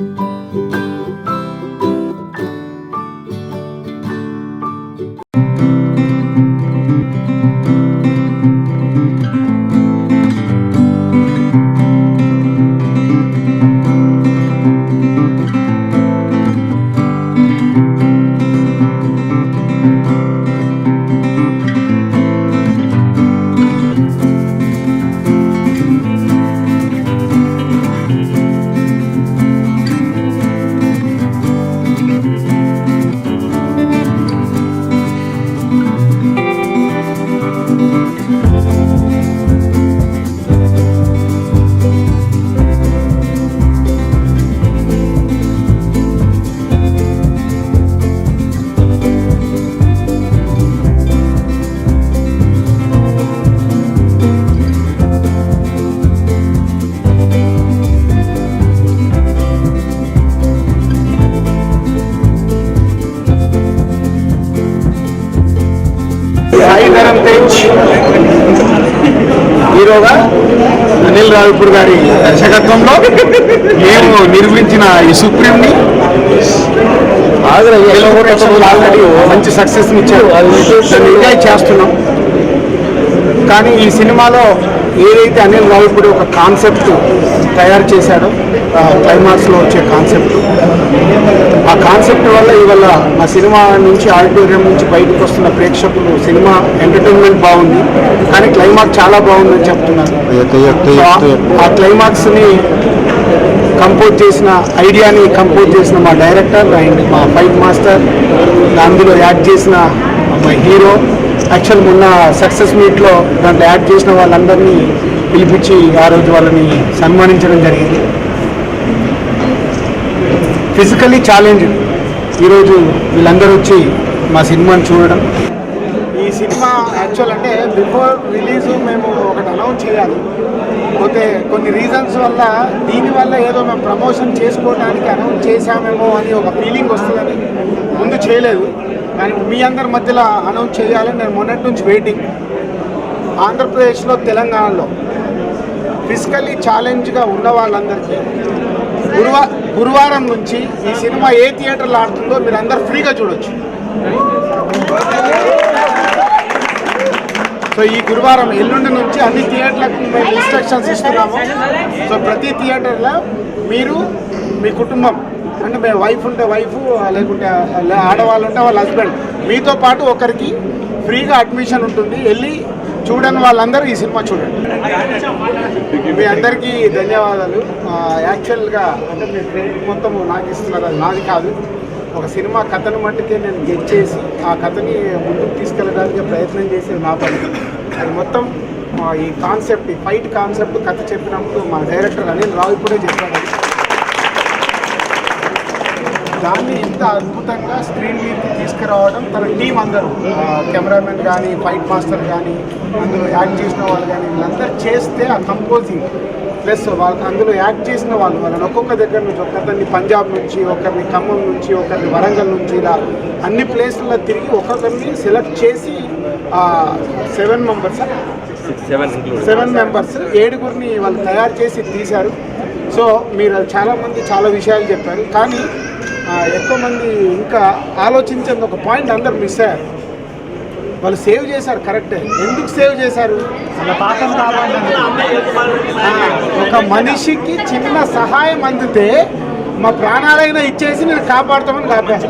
సాయి హీరోగా అనిల్ రావిపూర్ గారి దర్శకత్వంలో మేము నిర్మించిన ఈ సుప్రీంని. ఆల్రెడీ మంచి సక్సెస్ ఇచ్చారు. దాన్ని ఎంజాయ్ చేస్తున్నాం. కానీ ఈ సినిమాలో ఏదైతే అనిల్ రావిపూడి ఒక కాన్సెప్ట్ తయారు చేశాడో క్లైమాక్స్లో వచ్చే కాన్సెప్ట్ వల్ల మా సినిమా నుంచి ఆడిటోరియం నుంచి బయటకు వస్తున్న ప్రేక్షకులు సినిమా ఎంటర్టైన్మెంట్ బాగుంది. కానీ క్లైమాక్స్ చాలా బాగుందని చెప్తున్నారు. ఆ క్లైమాక్స్ని కంపోజ్ చేసిన ఐడియాని కంపోజ్ చేసిన మా డైరెక్టర్ అండ్ మా ఫైట్ మాస్టర్ అందులో యాడ్ చేసిన మా హీరో. యాక్చువల్ మొన్న సక్సెస్ మీట్లో దాంట్లో యాడ్ చేసిన వాళ్ళందరినీ పిలిపించి ఆ రోజు వాళ్ళని సన్మానించడం జరిగింది. ఫిజికలీ ఛాలెంజ్ ఈరోజు వీళ్ళందరూ వచ్చి మా సినిమాని చూడడం. ఈ సినిమా యాక్చువల్ అంటే బిఫోర్ రిలీజ్ మేము ఒకటి అనౌన్స్ చేయాలి. పోతే కొన్ని రీజన్స్ వల్ల దీనివల్ల ఏదో మేము ప్రమోషన్ చేసుకోవడానికి అనౌన్స్ చేశామేమో అని ఒక ఫీలింగ్ వస్తుందని ముందు చేయలేదు. కానీ మీ అందరి మధ్యలో అనౌన్స్ చేయాలని నేను మొన్నటి నుంచి వెయిటింగ్ ఆంధ్రప్రదేశ్లో తెలంగాణలో ఫిజికల్లీ ఛాలెంజ్గా ఉన్న వాళ్ళందరికీ గురువా గురువారం నుంచి ఈ సినిమా ఏ థియేటర్లో ఆడుతుందో మీరు అందరు ఫ్రీగా చూడొచ్చు. సో ఈ గురువారం ఎల్లుండి నుంచి అన్ని థియేటర్లకు మేము ఇన్స్ట్రక్షన్స్ ఇస్తున్నాము. సో ప్రతి థియేటర్లో మీరు మీ కుటుంబం అంటే మేము వైఫ్ ఉంటే వైఫ్ లేకుంటే లే- ఆడవాళ్ళు ఉంటే వాళ్ళ హస్బెండ్ మీతో పాటు ఒకరికి ఫ్రీగా అడ్మిషన్ ఉంటుంది. వెళ్ళి చూడని వాళ్ళందరూ ఈ సినిమా చూడండి. మీ అందరికీ ధన్యవాదాలు. యాక్చువల్గా అంటే మీ క్రెడిట్ మొత్తం నాకు ఇస్తున్నారు అది నాది కాదు. ఒక సినిమా కథను మట్టుకే నేను గెట్ చేసి ఆ కథని ముందుకు తీసుకెళ్ళడానికి ప్రయత్నం చేసేది నా పని. అది మొత్తం మా ఈ కాన్సెప్ట్ ఈ ఫైట్ కాన్సెప్ట్ కథ చెప్పినప్పుడు మా డైరెక్టర్ అనిల్ రావు ఇప్పుడే చెప్పాడు. దాన్ని ఇంత అద్భుతంగా స్క్రీన్ మీదకి తీసుకురావడం తన టీం అందరూ. కెమెరామెన్ కానీ ఫైట్ మాస్టర్ కానీ అందులో యాక్ట్ చేసిన వాళ్ళు కానీ వీళ్ళందరూ చేస్తే ఆ కంపోజింగ్ ప్లస్ వాళ్ళు అందులో యాక్ట్ చేసిన వాళ్ళు వాళ్ళని ఒక్కొక్క దగ్గర నుంచి ఒకరిని పంజాబ్ నుంచి ఒకరిని ఖమ్మం నుంచి ఒకరిని వరంగల్ నుంచి ఇలా అన్ని ప్లేస్లలో తిరిగి ఒక్కొక్కరిని సెలెక్ట్ చేసి సెవెన్ మెంబర్స్ సెవెన్ మెంబర్స్ ఏడుగురిని వాళ్ళు తయారు చేసి తీశారు. సో మీరు చాలామంది చాలా విషయాలు చెప్పారు. కానీ ఎక్కువ మంది ఇంకా ఆలోచించని ఒక పాయింట్ అందరు మిస్ అయ్యారు. వాళ్ళు సేవ్ చేశారు కరెక్టే ఎందుకు సేవ్ చేశారు? ఒక మనిషికి చిన్న సహాయం అందితే మా ప్రాణాలైనా ఇచ్చేసి నేను కాపాడుతామని కాపాడు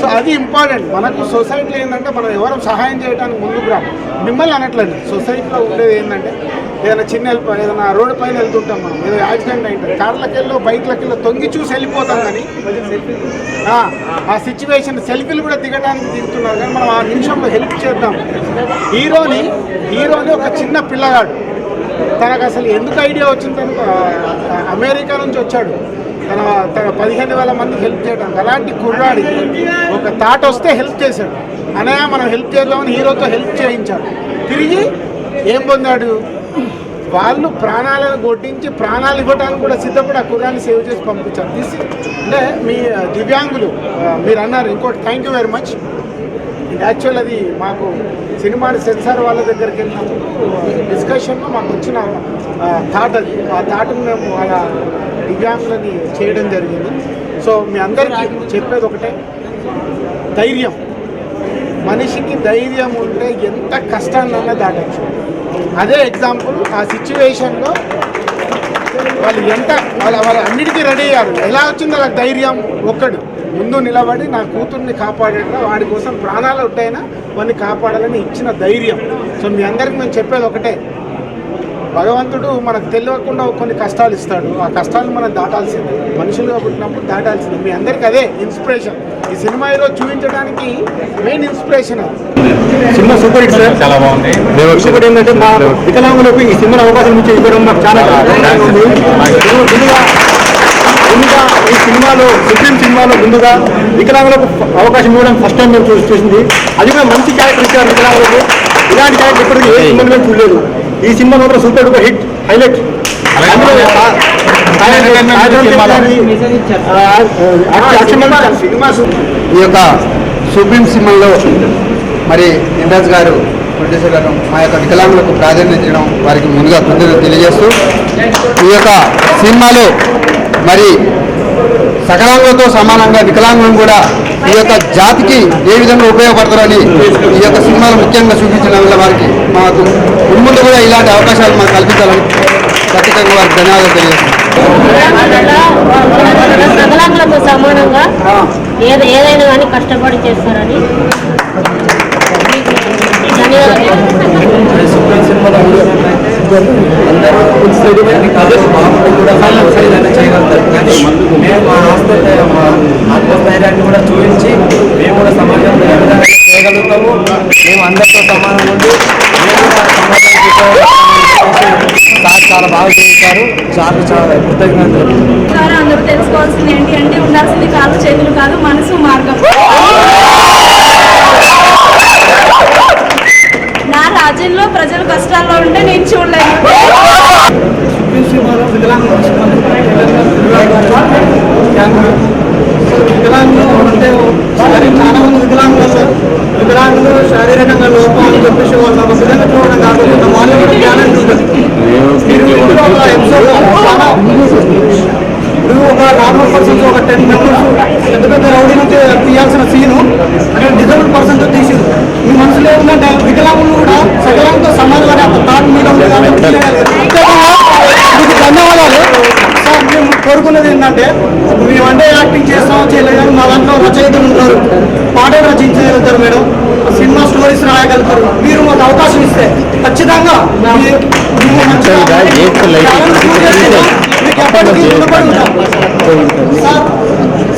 సో అది ఇంపార్టెంట్ మనకు సొసైటీలో ఏంటంటే మనం ఎవరు సహాయం చేయడానికి ముందుకు రాము. మిమ్మల్ని అనట్లేదు. సొసైటీలో ఉండేది ఏంటంటే ఏదైనా చిన్న హెల్ప్ ఏదైనా రోడ్డు పైన వెళ్తుంటాం మనం. ఏదో యాక్సిడెంట్ అయింటుంది కార్లకెళ్ళో బైక్లకెళ్ళో తొంగి చూసి వెళ్ళిపోతాం కానీ ఆ, సిచ్యువేషన్ సెల్ఫీలు కూడా దిగడానికి దిగుతున్నారు కానీ మనం ఆ నిమిషంలో హెల్ప్ చేద్దాం. హీరోని హీరోని ఒక చిన్న పిల్లగాడు. తనకు అసలు ఎందుకు ఐడియా వచ్చింది అమెరికా నుంచి వచ్చాడు. తన తన పదిహేను వేల మందికి హెల్ప్ చేయడానికి. అలాంటి కుర్రాడికి ఒక థాట్ వస్తే హెల్ప్ చేశాడు. అనయా మనం హెల్ప్ చేద్దామని హీరోతో హెల్ప్ చేయించాడు. తిరిగి ఏం పొందాడు? వాళ్ళు ప్రాణాలను కొట్టించి ప్రాణాలు ఇవ్వడానికి కూడా సిద్ధపడి ఆ కుర్రాన్ని సేవ్ చేసి పంపించారు. దిస్ అంటే మీ దివ్యాంగులు మీరు అన్నారు ఇంకోటి thank you very much actual అది మాకు సినిమా సెన్సార్ వాళ్ళ దగ్గరికి వెళ్ళినప్పుడు డిస్కషన్లో మాకు వచ్చిన థాట్ అది. ఆ థాట్ని మేము అలా దివ్యాంగులని చేయడం జరిగింది. సో మీ అందరికీ చెప్పేది ఒకటే. ధైర్యం. మనిషికి ధైర్యం ఉంటే ఎంత కష్టాన్నైనా దాటచ్చు. అదే ఎగ్జాంపుల్ ఆ సిచ్యువేషన్లో వాళ్ళు ఎంత వాళ్ళ వాళ్ళు అన్నిటికీ రెడీ అయ్యారు. ఎలా వచ్చిందో వాళ్ళ ధైర్యం ఒక్కడు. ముందు నిలబడి నా కూతుర్ని కాపాడేట వాడి కోసం ప్రాణాలు ఉంటాయినా వాడిని కాపాడాలని ఇచ్చిన ధైర్యం. సో మీ అందరికి మేము చెప్పేది ఒకటే. భగవంతుడు మనకు తెలియకుండా కొన్ని కష్టాలు ఇస్తాడు. ఆ కష్టాలు మనం దాటాల్సిందే. మనుషులుగా పుట్టినప్పుడు దాటాల్సిందే. మీ అందరికి అదే ఇన్స్పిరేషన్ ఈ సినిమా ఈరోజు చూపించడానికి main inspiration cinema super hit sir. చాలా బాగుంది. ఇంకొకటి ఏంటంటే మా వికలాంగులకు ఈ సినిమా అవకాశం ఇచ్చి ఇవ్వడం మాకు చాలా ముందుగా ఈ సినిమాలో సుప్రీం సినిమాలో ముందుగా వికలాంగులకు అవకాశం ఇవ్వడం ఫస్ట్ టైం మేము చూసి చూసింది. అది కూడా మంచి క్యారెక్టర్ ఇచ్చారు వికలాంగులకు. ఇలాంటి క్యారెక్టర్ ఇప్పటికీ ఏ సినిమాలో మేము చూడలేదు. ఈ సినిమా మాత్రం సూపర్ డూపర్ హిట్ హైలైట్. ఈ యొక్క సుప్రీం సినిమాలో మరి ఇంద్రాజ్ గారు ప్రొడ్యూసర్ గారు మా యొక్క వికలాంగులకు ప్రాధాన్యత ఇవ్వడం వారికి ముందుగా కృతజ్ఞతలు తెలియజేస్తూ ఈ యొక్క సినిమాలో మరి సకలాంగులతో సమానంగా వికలాంగులను కూడా ఈ యొక్క జాతికి ఏ విధంగా ఉపయోగపడతారని ఈ యొక్క సినిమాలో ముఖ్యంగా చూపించడం వల్ల వారికి మాకు ముందు కూడా ఇలాంటి అవకాశాలు మాకు కల్పించాలని ఖచ్చితంగా వారికి ధన్యవాదాలు తెలియజేస్తున్నాం. సకలాంగులతో సమానంగా ఏది ఏదైనా కానీ కష్టపడి చేస్తారని అందరూ చేయగలుగుతారు కానీ మేము మా ఆస్తి మా ఆత్మస్థైర్యాన్ని కూడా చూపించి మేము కూడా సమాజంలో ఏ విధంగా చేయగలుగుతాము మేము అందరితో సమానంగా ఉండి సార్ చాలా బాగా చేయించారు చాలా చాలా కృతజ్ఞతలు. ద్వారా అందరూ తెలుసుకోవాల్సింది ఏంటి అంటే ఉండాల్సింది కాళ్ళు చేతులు కాదు మనసు మార్గం నా రాజ్యంలో ప్రజలు కష్టాల్లో ఉంటే నేను చూడలేను వికలాంగులు అంటే మరి చాలా మంది వికలాంగులు వికలాంగులు శారీరకంగా లోపం అని చెప్పేసి వాళ్ళు ఒక విధంగా చూడడం కాకుండా వాళ్ళు కూడా టాలెంట్ ఉంటుంది మీరు ఇందులో ఒక ఎపిసోడ్ చాలా ఇప్పుడు ఒక నార్మల్ పర్సన్స్ ఒక టెన్ మెంబర్స్ పెద్ద పెద్ద రౌడీ నుంచి తీయాల్సిన సీను అక్కడ డిజబుల్ పర్సన్తో తీసింది మీ మనసులో ఏముందంటే వికలాంగులు కూడా సకలంతో సమానమైన ఒక థాట్ మీద ఉంది కాబట్టి తీయగలిగారు. మీకు ధన్యవాదాలు సార్ మేము కోరుకున్నది ఏంటంటే మేమంటే యాక్టింగ్ చేస్తామో చేయలేదు కానీ మా దాంట్లో రచయితలు ఉంటారు పాటలు రచించగలుగుతారు మేడం సినిమా స్టోరీస్ రాయగలుగుతారు మీరు మాకు అవకాశం ఇస్తే ఖచ్చితంగా మీ- మేము మంచిగా talent prove చేసి మీకు ఎప్పటికీ రుణపడి ఉంటాం. సార్ సాయంత్రం సాయంత్రం తేజ గారు చాలా బాగా యాక్టింగ్ చేశారు బెల్లం శ్రీదేవి బెల్లం శ్రీదేవి గారు తెలుగులో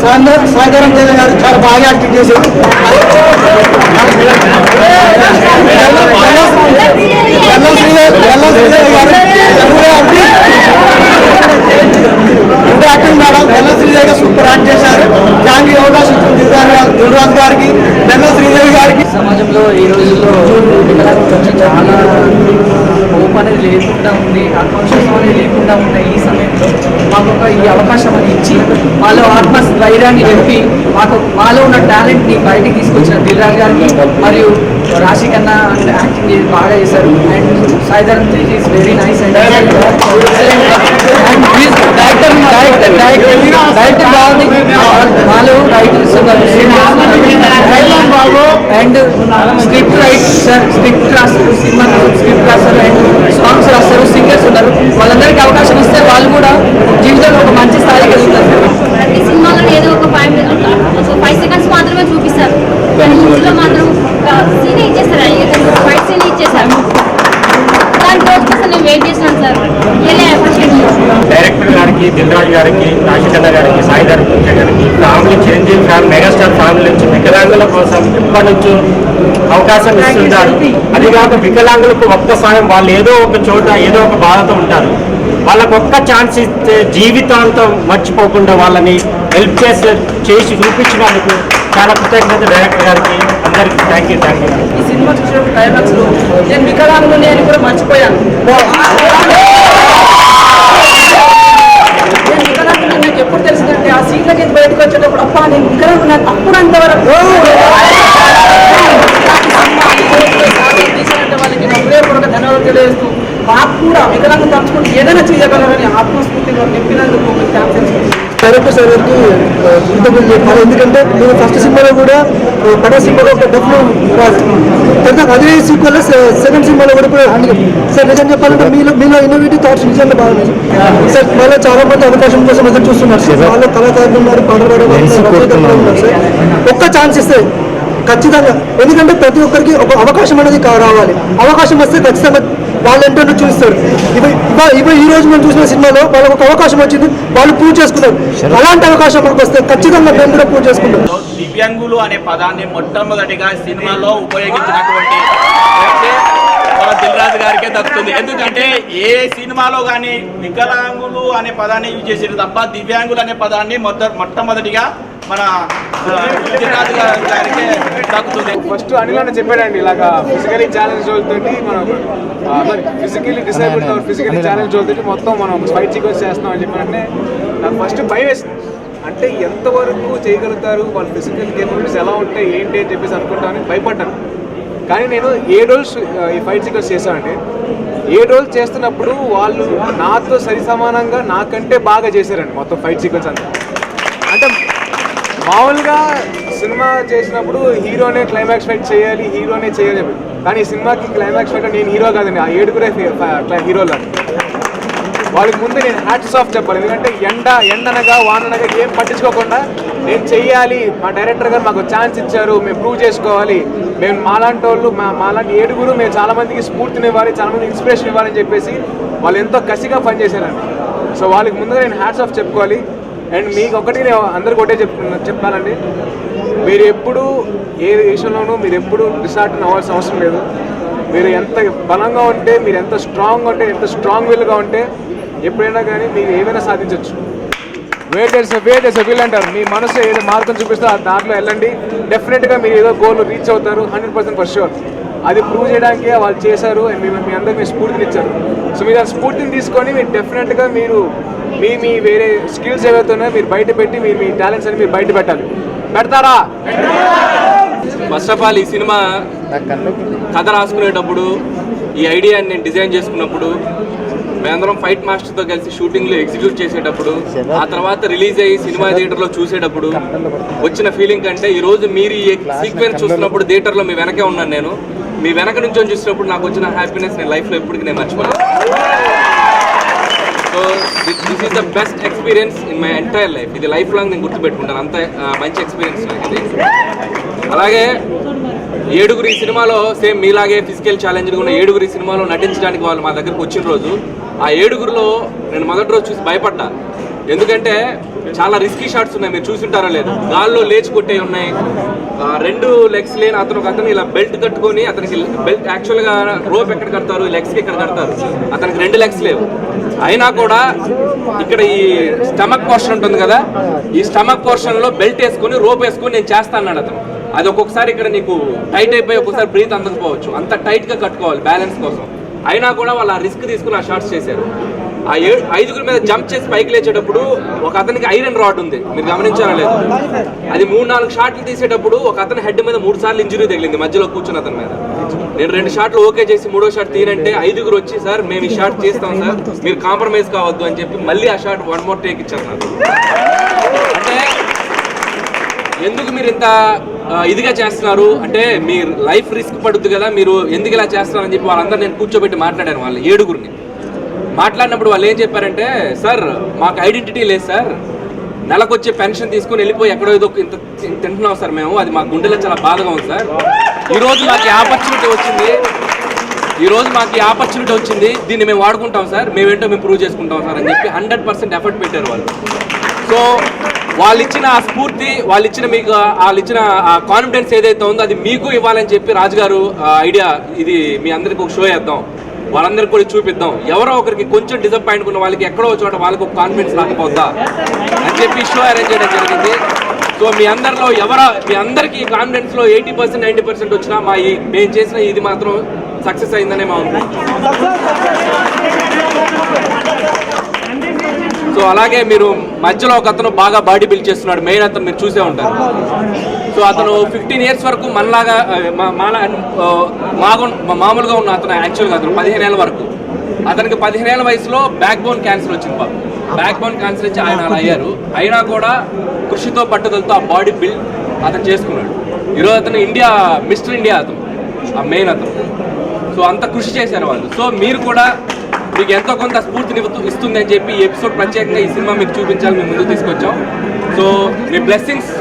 యాక్టింగ్ ఇంకా గారు చాలా బాగా యాక్టివ్ గారు సూపర్ యాక్ట్ చేశారు. జాంగీ అవకాశం దిల్రాజ్ గారికి బెల్లం శ్రీదేవి గారికి. సమాజంలో ఈ రోజుల్లో చాలా హోప్ అనేది లేకుండా ఉంది అకాన్షియస్ అనేది లేకుండా ఉన్న ఈ సమయంలో మాకు ఒక ఈ అవకాశం అని ఇచ్చి మాలో ఆత్మ ధైర్యాన్ని చెప్పి మాకు మాలో ఉన్న టాలెంట్ని బయటికి తీసుకొచ్చిన దిల్రాజ్ గారికి మరియు రాశి కన్నా యాక్టింగ్ చేసి బాగా చేశారు. And Saidharam is very nice and director director director బాగుంది మాలో writer and script right sir script రాస్తారు సినిమా స్క్రిప్ట్ రాస్తారు అండ్ సాంగ్స్ రాస్తారు సింగర్స్ ఉన్నారు. వాళ్ళందరికీ అవకాశం ఇస్తే వాళ్ళు కూడా జీవితంలో ఒక మంచి స్థాయికి వెళ్తారు. ప్రతి సినిమాలో ఏదో ఒక ఫైవ్ ఫైవ్ సెకండ్స్ మాత్రమే చూపిస్తారు. కానీ ఇందులో మాత్రం సీన్ ఇచ్చేస్తారు ఫైవ్ సీన్ ఇచ్చేసారు దాని రోజు కోసం నేను వెయిట్ చేసినాను సార్ వెళ్ళి అప్రిషియేట్ డైరెక్టర్ గారికి దిల్రాజ్ గారికి రాజకన్న గారికి సాయిధర్ పూజ గారికి ఫ్యామిలీ చేంజింగ్ ఫ్యామిలీ మెగాస్టార్ నుంచి వికలాంగుల కోసం ఇప్పటి అవకాశం ఇస్తుంటారు. అది కాక వికలాంగులకు ఒక్క సాయం వాళ్ళు ఏదో ఒక చోట ఏదో ఒక బాధతో ఉంటారు. వాళ్ళకు ఒక్క ఛాన్స్ ఇస్తే జీవితాంతం మర్చిపోకుండా వాళ్ళని హెల్ప్ చేసే చేసి చూపించినందుకు చాలా కృతజ్ఞత డైరెక్టర్ గారికి అందరికీ థ్యాంక్ యూ థ్యాంక్ యూ ఈ సినిమా చూసినప్పుడు క్లైమాక్స్లో నేను వికలాంగుని అని కూడా మర్చిపోయాను నేను వికలాంగుని నాకు ఎప్పుడు తెలిసిందంటే ఆ సీట్లకి బయటకు వచ్చేటప్పుడు అప్ప నేను వికలాంగుని అప్పుడు అంతవరకు డైరెక్టర్ సార్ గారికి ఆ, కృతజ్ఞతలు చెప్పాలి ఎందుకంటే నేను ఫస్ట్ సినిమాలో కూడా పడ సినిమాలో ఒక డబ్బులు తర్వాత అదే సీక్వెల్ సెకండ్ సినిమాలో కూడా ఇప్పుడు సార్ నిజం చెప్పాలంటే మీలో మీలో ఇన్నోవేటివ్ థాట్స్ నిజంగా బాగున్నాయి సార్ మళ్ళీ చాలా మంది అవకాశం కోసం ఎదురు చూస్తున్నారు సార్. వాళ్ళు కళాకారులు ఉన్నారు పాటలు ఉన్నారు సార్. ఒక్క ఛాన్స్ ఇస్తే ఖచ్చితంగా. ఎందుకంటే ప్రతి ఒక్కరికి ఒక అవకాశం అనేది రావాలి. అవకాశం వస్తే ఖచ్చితంగా వాళ్ళు ఏంటో చూస్తారు ఇవ ఈ రోజు మనం చూసిన సినిమాలో వాళ్ళకి ఒక అవకాశం వచ్చింది వాళ్ళు ప్రూవ్ చేసుకున్నారు అలాంటి అవకాశం మనకు వస్తే ఖచ్చితంగా మేము కూడా ప్రూవ్ చేసుకుంటాం. దివ్యాంగులు అనే పదాన్ని మొట్టమొదటిగా సినిమాలో ఉపయోగించినటువంటి మన దిల్రాజు గారికే దక్కుతుంది ఎందుకంటే ఏ సినిమాలో కానీ వికలాంగులు అనే పదాన్ని యూజ్ చేసారు తప్ప దివ్యాంగులు అనే పదాన్ని మొట్ట మొట్టమొదటిగా మన దిల్రాజు గారి- గారికే దక్కుతుంది. ఫస్ట్ అనిల్ అన్న చెప్పాడండి ఇలాగా ఫిజికలీ ఛాలెంజ్ తోటి మనం ఫిజికలీ డిసేబుల్డ్ ఫిజికలీ ఛాలెంజ్ తోటి మొత్తం మనం ఫైట్ సీక్వెన్స్ చేస్తున్నాం అని చెప్పారంటే నాకు ఫస్ట్ భయం వేసింది. అంటే ఎంతవరకు చేయగలుగుతారు? వాళ్ళ ఫిజికల్ కేపబిలిటీస్ ఎలా ఉంటాయి? ఏంటి అని చెప్పేసి అనుకుంటానని భయపడ్డాను. కానీ నేను ఏడు రోజులు ఈ ఫైట్ సీక్వెన్స్ చేశానండి. ఏడు రోజులు చేస్తున్నప్పుడు వాళ్ళు నాతో సరి సమానంగా నాకంటే బాగా చేశారండి మొత్తం ఫైట్ సీక్వెన్స్ అంతా. అంటే మామూలుగా సినిమా చేసినప్పుడు హీరోనే క్లైమాక్స్ ఫైట్ చేయాలి హీరోనే చేయాలి. కానీ సినిమాకి క్లైమాక్స్ ఫైట్ నేను హీరో కాదండి ఆ ఏడుగురే హీరోలు వాళ్ళకి ముందు నేను హ్యాట్స్ ఆఫ్ చెప్పాలి. ఎందుకంటే ఎండ ఎండనగా వాననగా ఏం పట్టించుకోకుండా నేను చెయ్యాలి. మా డైరెక్టర్ గారు మాకు ఛాన్స్ ఇచ్చారు. మేము ప్రూవ్ చేసుకోవాలి. మేము మాలాంటి వాళ్ళు మా మాలాంటి ఏడుగురు మేము చాలా మందికి స్ఫూర్తినివ్వాలి చాలా మందికి ఇన్స్పిరేషన్ ఇవ్వాలని చెప్పేసి వాళ్ళు ఎంతో కసిగా పనిచేశారండి సో వాళ్ళకి ముందుగా నేను హ్యాట్స్ ఆఫ్ చెప్పుకోవాలి. అండ్ మీకు ఒకటి నేను అందరికి ఒకటే చెప్ చెప్పాలండి. మీరు ఎప్పుడు ఏ విషయంలోనూ మీరు ఎప్పుడు డిసార్టన్ అవ్వాల్సిన అవసరం లేదు. మీరు ఎంత బలంగా ఉంటే మీరు ఎంత స్ట్రాంగ్గా ఉంటే ఎంత స్ట్రాంగ్ విల్గా ఉంటే ఎప్పుడైనా కానీ మీరు ఏమైనా సాధించవచ్చు wait is wait is will అంటారు మీ మనసు ఏదో మార్గం చూపిస్తే ఆ దాంట్లో వెళ్ళండి. డెఫినెట్గా మీరు ఏదో గోల్ రీచ్ అవుతారు హండ్రెడ్ పర్సెంట్ ఫర్ షూర్ అది ప్రూవ్ చేయడానికి వాళ్ళు చేశారు and మీ మీ అందరికి మీరు స్ఫూర్తిని ఇచ్చారు. సో మీరు ఆ స్ఫూర్తిని తీసుకొని మీరు డెఫినెట్గా మీరు మీ మీ వేరే స్కిల్స్ ఏవైతే ఉన్నాయో మీరు బయట పెట్టి మీరు మీ టాలెంట్స్ అని మీరు బయట పెట్టాలి. పెడతారా? ఫస్ట్ ఆఫ్ ఆల్ ఈ సినిమా కథ రాసుకునేటప్పుడు ఈ ఐడియాని నేను డిజైన్ చేసుకున్నప్పుడు మేమందరం ఫైట్ మాస్టర్తో కలిసి షూటింగ్లో ఎగ్జిక్యూట్ చేసేటప్పుడు ఆ తర్వాత రిలీజ్ అయ్యి సినిమా థియేటర్లో చూసేటప్పుడు వచ్చిన ఫీలింగ్ కంటే ఈ రోజు మీరు ఈ సీక్వెన్స్ చూస్తున్నప్పుడు థియేటర్లో మీ వెనకే ఉన్నాను నేను. మీ వెనక నుంచి చూసినప్పుడు నాకు వచ్చిన హ్యాపీనెస్ నేను లైఫ్లో ఎప్పటికీ నేను మర్చిపోలేదు so this is the best experience in my entire life ఇది లైఫ్ లాంగ్ నేను గుర్తుపెట్టుకుంటాను. అంత మంచి ఎక్స్పీరియన్స్ నాకు ఇది అలాగే ఏడుగురు ఈ సినిమాలో సేమ్ మీలాగే ఫిజికల్ ఛాలెంజ్ ఉన్న ఏడుగురు ఈ సినిమాలో నటించడానికి వాళ్ళు మా దగ్గరకు వచ్చిన రోజు ఆ ఏడుగురులో నేను మొదటి రోజు చూసి భయపడ్డా. ఎందుకంటే చాలా రిస్కీ షాట్స్ ఉన్నాయి మీరు చూసింటారో లేదు. గాల్లో లేచి కొట్టే ఉన్నాయి. ఆ, రెండు లెగ్స్ లేని అతను ఒక అతను ఇలా బెల్ట్ కట్టుకొని అతనికి బెల్ట్ యాక్చువల్గా రోప్ ఎక్కడ కడతారు లెగ్స్కి ఎక్కడ కడతారు? అతనికి రెండు లెగ్స్ లేవు. అయినా కూడా ఇక్కడ ఈ స్టమక్ పోర్షన్ ఉంటుంది కదా ఈ స్టమక్ పోర్షన్లో బెల్ట్ వేసుకొని రోప్ వేసుకొని నేను చేస్తాను అన్నాడు అతను. అది ఒక్కొక్కసారి ఇక్కడ నీకు టైట్ అయిపోయి ఒక్కొక్కసారి బ్రీత్ అందకపోవచ్చు. అంత టైట్గా కట్టుకోవాలి బ్యాలెన్స్ కోసం. అయినా కూడా వాళ్ళు ఆ రిస్క్ తీసుకుని ఆ షార్ట్స్ చేశారు. ఆ ఏడు ఐదుగురి మీద జంప్ చేసి పైకి లేచేటప్పుడు ఒక అతనికి ఐరన్ రాడ్ ఉంది. మీరు గమనించారా లేదు? అది మూడు నాలుగు షాట్లు తీసేటప్పుడు ఒక అతని హెడ్ మీద మూడు సార్లు ఇంజురీ తగిలింది మధ్యలో కూర్చున్న అతని మీద. నేను రెండు షాట్లు ఓకే చేసి మూడో షాట్ తీనంటే ఐదుగురు వచ్చి సార్ మేము ఈ షాట్ చేస్తాం సార్. మీరు కాంప్రమైజ్ కావద్దు అని చెప్పి మళ్ళీ ఆ షాట్ వన్ మోర్ టేక్ ఇచ్చారు నాకు. అంటే ఎందుకు మీరు ఇంత ఇదిగా చేస్తున్నారు. అంటే మీ లైఫ్ రిస్క్ పడుద్ది కదా మీరు ఎందుకు ఇలా చేస్తున్నారని చెప్పి వాళ్ళందరూ నేను కూర్చోబెట్టి మాట్లాడాను వాళ్ళు ఏడుగురిని. మాట్లాడినప్పుడు వాళ్ళు ఏం చెప్పారంటే సార్ మాకు ఐడెంటిటీ లేదు సార్. నెలకు వచ్చే పెన్షన్ తీసుకొని వెళ్ళిపోయి ఎక్కడో ఏదో ఇంత తింటున్నాం సార్ మేము. అది మా గుండెలో చాలా బాధగా ఉంది సార్. ఈరోజు మాకు ఆపర్చునిటీ వచ్చింది. ఈరోజు మాకు ఆపర్చునిటీ వచ్చింది. దీన్ని మేము వాడుకుంటాం సార్. మేమేంటో మేము ప్రూవ్ చేసుకుంటాం సార్ అని చెప్పి హండ్రెడ్ పర్సెంట్ ఎఫర్ట్ పెట్టారు వాళ్ళు. సో వాళ్ళు ఇచ్చిన ఆ స్ఫూర్తి వాళ్ళు ఇచ్చిన మీకు వాళ్ళు ఇచ్చిన ఆ కాన్ఫిడెన్స్ ఏదైతే ఉందో అది మీకు ఇవ్వాలని చెప్పి రాజుగారు ఐడియా ఇది మీ అందరికి ఒక షో చేద్దాం. వాళ్ళందరికీ కూడా చూపిద్దాం. ఎవరో ఒకరికి కొంచెం డిసప్పాయింట్ ఉన్న వాళ్ళకి ఎక్కడో చోట వాళ్ళకి ఒక కాన్ఫిడెన్స్ రాకపోద్దా? అని చెప్పి షో అరేంజ్ చేయడం జరిగింది. సో మీ అందరిలో ఎవరో మీ అందరికీ కాన్ఫిడెన్స్లో ఎయిటీ పర్సెంట్ నైంటీ పర్సెంట్ వచ్చినా మా ఈ మేము చేసిన ఇది మాత్రం సక్సెస్ అయిందనే మా సో అలాగే మీరు మధ్యలో ఒక అతను బాగా బాడీ బిల్డ్ చేస్తున్నాడు. మెయిన్ అతను మీరు చూసే ఉంటారు. సో అతను ఫిఫ్టీన్ ఇయర్స్ వరకు మనలాగా మా- మాలా మాగు- మామూలుగా ఉన్న అతను యాక్చువల్గా అతను పదిహేను ఏళ్ళ వరకు. అతనికి పదిహేను ఏళ్ళ వయసులో బ్యాక్ బోన్ క్యాన్సర్ వచ్చింది బాబు. బ్యాక్ బోన్ క్యాన్సర్ వచ్చి ఆయన అలా అయ్యారు. అయినా కూడా కృషితో పట్టుదలతో ఆ బాడీ బిల్డ్ అతను చేసుకున్నాడు. ఈరోజు అతను ఇండియా మిస్టర్ ఇండియా అతను. ఆ మెయిన్ అతను. సో అంత కృషి చేశారు వాళ్ళు. సో మీరు కూడా మీకు ఎంతో కొంత స్ఫూర్తిని ఇస్తుంది అని చెప్పి ఎపిసోడ్ ప్రత్యేకంగా ఈ సినిమా మీకు చూపించాలి మేము ముందు తీసుకొచ్చాం. సో మీ బ్లెస్సింగ్స్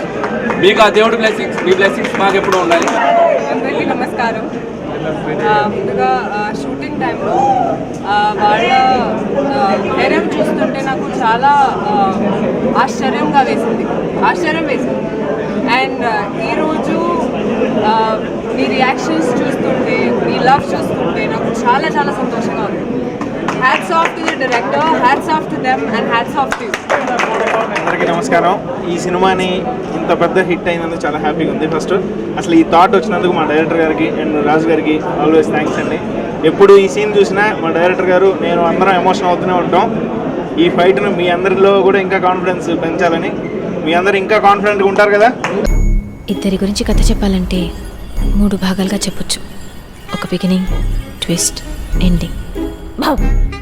మీకు ఆ దేవుడి బ్లెస్సింగ్స్ మీ బ్లెస్సింగ్స్ మాకు ఎప్పుడూ ఉండాలి. అందరికీ నమస్కారం. ముందుగా షూటింగ్ టైంలో వాళ్ళ ధైర్యం చూస్తుంటే నాకు చాలా ఆశ్చర్యంగా వేసింది. ఆశ్చర్యం వేసింది. అండ్ ఈరోజు మీ రియాక్షన్స్ చూస్తుంటే మీ లవ్ చూస్తుంటే నాకు చాలా చాలా సంతోషంగా ఉంది. Hats off to the director hats off to them and hats off to అందరికీ నమస్కారం. ఈ సినిమాని ఇంత పెద్ద హిట్ అయినందుకు చాలా హ్యాపీగా ఉంది ఫస్ట్ అసలు ఈ థాట్ వచ్చినందుకు మా డైరెక్టర్ గారికి అండ్ రాజు గారికి ఆల్వేస్ థ్యాంక్స్ అండి. ఎప్పుడు ఈ సీన్ చూసినా మా డైరెక్టర్ గారు నేను అందరం ఎమోషన్ అవుతూనే ఉంటాం. ఈ ఫైట్ను మీ అందరిలో కూడా ఇంకా కాన్ఫిడెన్స్ పెంచాలని. మీ అందరు ఇంకా కాన్ఫిడెంట్గా ఉంటారు కదా? ఇద్దరి గురించి కథ చెప్పాలంటే మూడు భాగాలుగా చెప్పొచ్చు. ఒక బిగినింగ్ ట్విస్ట్ ఎండింగ్ সম্ভব